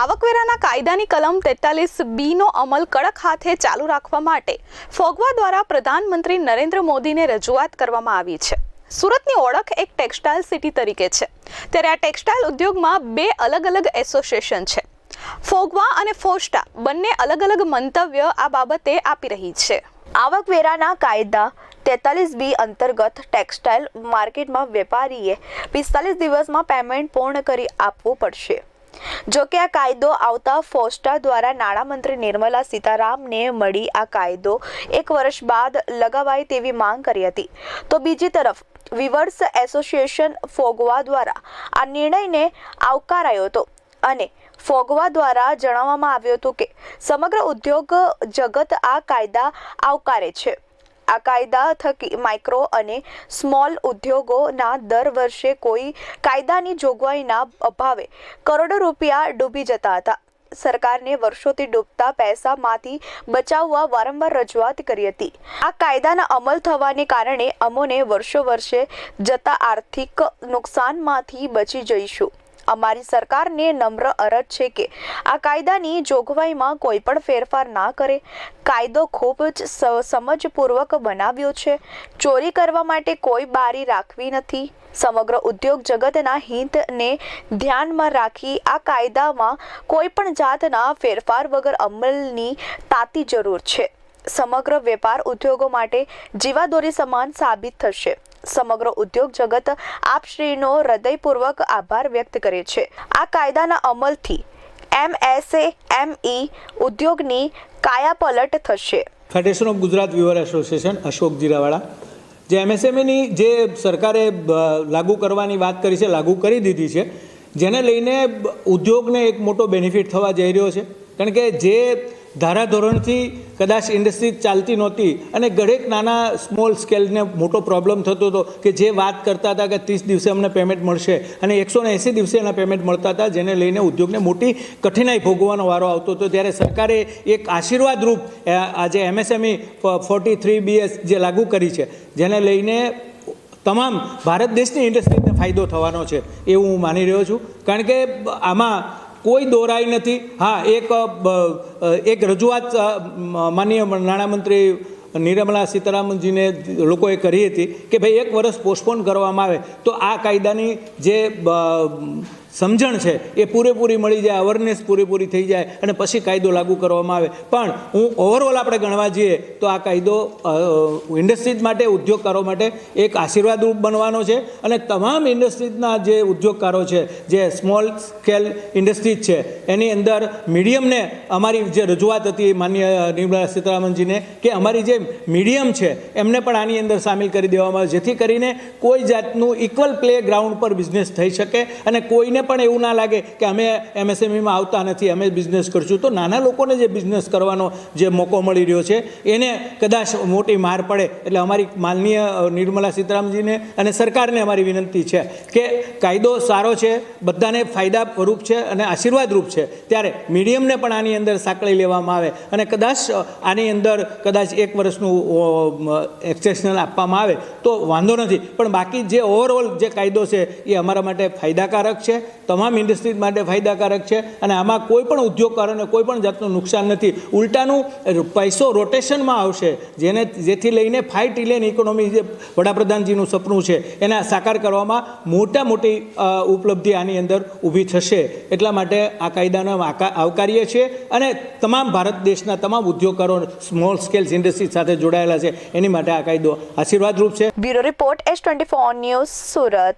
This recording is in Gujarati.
આવકવેરાના કાયદાની કલમ તેતાલીસ બીનો અમલ કડક હાથે ચાલુ રાખવા માટે ફોગવા દ્વારા પ્રધાનમંત્રી નરેન્દ્ર મોદીને રજૂઆત કરવામાં આવી છે. સુરતની ઓળખ એક ટેક્સટાઇલ સિટી તરીકે છે. ત્યારે આ ટેક્સટાઇલ ઉદ્યોગમાં બે અલગ અલગ એસોસિએશન છે. ફોગવા અને ફોસ્ટા બંને અલગ અલગ મંતવ્ય આ બાબતે આપી રહી છે. આવકવેરાના કાયદા તેતાલીસ બી અંતર્ગત ટેક્સટાઇલ માર્કેટમાં વેપારીએ પિસ્તાલીસ દિવસમાં પેમેન્ટ પૂર્ણ કરી આપવું પડશે. જો કે આ કાયદો આવતા ફોસ્ટા દ્વારા નાણામંત્રી નિર્મલા સીતારામને મળી આ કાયદો એક વર્ષ બાદ લગાવાય તેવી માંગ કરી હતી. તો બીજી તરફ વિવર્સ એસોસિએશન ફોગવા દ્વારા આ નિર્ણયને આવકારાયો હતો અને ફોગવા દ્વારા જણાવવામાં આવ્યું હતું કે, સમગ્ર ઉદ્યોગ જગત આ કાયદા આવકારે છે. આ કાયદા થકી માઇક્રો અને સ્મોલ ઉદ્યોગોના દર વર્ષે કોઈ કાયદાની જોગવાઈના અભાવે કરોડો રૂપિયા ડૂબી જતા હતા. સરકારને વર્ષોથી ડૂબતા પૈસામાંથી બચાવવા વારંવાર રજૂઆત કરી હતી. આ કાયદાના અમલ થવાને કારણે અમોને વર્ષો વર્ષે જતા આર્થિક નુકસાનમાંથી બચી જઈશું. અમારી સરકારને નમ્ર અરજ છે કે આ કાયદાની જોગવાઈમાં કોઈ પણ ફેરફાર ના કરે. કાયદો ખૂબ જ સમજપૂર્વક બનાવ્યો છે. ચોરી કરવા માટે કોઈ બારી રાખવી નથી. સમગ્ર ઉદ્યોગ જગતના હિતને ધ્યાનમાં રાખી આ કાયદામાં કોઈ પણ જાતના ફેરફાર વગર અમલની તાતી જરૂર છે. સમગ્ર વેપાર ઉદ્યોગો માટે જીવાદોરી સમાન સાબિત થશે. સમગ્ર ઉદ્યોગ જગત આપશ્રીનો હૃદયપૂર્વક આભાર વ્યક્ત કરે છે. આ કાયદાના અમલથી એમએસએ એમઈ ઉદ્યોગની કાયાપલટ થશે. Federation of Gujarat viewer association Ashok Jirawala જે એમએસએમઈની જે સરકારે લાગુ કરવાની વાત કરી છે, લાગુ કરી દીધી છે, જેને લઈને ઉદ્યોગને એક મોટો બેનિફિટ થવા જઈ રહ્યો છે. કારણ કે જે ધારાધોરણથી કદાચ ઇન્ડસ્ટ્રી ચાલતી નહોતી અને ઘરેક નાના સ્મોલ સ્કેલને મોટો પ્રોબ્લેમ થતો હતો કે જે વાત કરતા હતા કે ત્રીસ દિવસે અમને પેમેન્ટ મળશે અને એકસો ને એંસી દિવસે એના પેમેન્ટ મળતા હતા, જેને લઈને ઉદ્યોગને મોટી કઠિનાઈ ભોગવવાનો વારો આવતો હતો. ત્યારે સરકારે એક આશીર્વાદરૂપ આજે એમએસએમઈ ફોર્ટી થ્રી બીએસ જે લાગુ કરી છે, જેને લઈને તમામ ભારત દેશની ઇન્ડસ્ટ્રીને ફાયદો થવાનો છે, એવું હું માની રહ્યો છું. કારણ કે આમાં કોઈ દોરાઈ નથી. હા, એક એક રજૂઆત માનીય નાણામંત્રી નિર્મલા સીતારામનજીને લોકોએ કરી હતી કે ભાઈ એક વર્ષ પોસ્ટપોન કરવામાં આવે. તો આ કાયદાની જે સમજણ છે, એ પૂરેપૂરી મળી જાય અવેરનેસ પૂરેપૂરી થઈ જાય અને પછી કાયદો લાગુ કરવામાં આવે. પણ હું ઓવરઓલ આપણે ગણવા જઈએ તો આ કાયદો ઇન્ડસ્ટ્રીઝ માટે, ઉદ્યોગકારો માટે એક આશીર્વાદરૂપ બનવાનો છે અને તમામ ઇન્ડસ્ટ્રીઝના જે ઉદ્યોગકારો છે, જે સ્મોલ સ્કેલ ઇન્ડસ્ટ્રીઝ છે, એની અંદર મીડિયમને અમારી જે રજૂઆત હતી માન્ય નિર્મલા સીતારામનજીને કે અમારી જે મીડિયમ છે, એમને પણ આની અંદર સામેલ કરી દેવામાં આવે. જેથી કરીને કોઈ જાતનું ઇક્વલ પ્લે ગ્રાઉન્ડ પર બિઝનેસ થઈ શકે અને કોઈને પણ એવું ના લાગે કે અમે એમએસએમઈમાં આવતા નથી, અમે બિઝનેસ કરશું. તો નાના લોકોને જે બિઝનેસ કરવાનો જે મોકો મળી રહ્યો છે, એને કદાચ મોટી માર પડે. એટલે અમારી માનનીય નિર્મલા સીતારામજીને અને સરકારને અમારી વિનંતી છે કે કાયદો સારો છે, બધાને ફાયદારૂપ છે અને આશીર્વાદરૂપ છે. ત્યારે મીડિયમને પણ આની અંદર સાંકળી લેવામાં આવે અને કદાચ આની અંદર કદાચ એક વર્ષનું એક્સેશનલ આપવામાં આવે તો વાંધો નથી. પણ બાકી જે ઓવરઓલ જે કાયદો છે એ અમારા માટે ફાયદાકારક છે. તમામ ઇન્ડસ્ટ્રીઝ માટે ફાયદાકારક છે અને આમાં કોઈ પણ ઉદ્યોગકારોને કોઈ પણ જાતનું નુકસાન નથી. ઉલટાનું પૈસો રોટેશનમાં આવશે. જેને, જેથી લઈને ફાઇવ ટ્રિલિયન ઇકોનોમી જે વડાપ્રધાનજીનું સપનું છે, એને સાકાર કરવામાં મોટા મોટી ઉપલબ્ધિ આની અંદર ઊભી થશે. એટલા માટે આ કાયદાને આવકારીએ છીએ અને તમામ ભારત દેશના તમામ ઉદ્યોગકારો સ્મોલ સ્કેલ્સ ઇન્ડસ્ટ્રી સાથે જોડાયેલા છે. એની માટે આ કાયદો આશીર્વાદરૂપ છે. Bureau report S twenty four news Surat.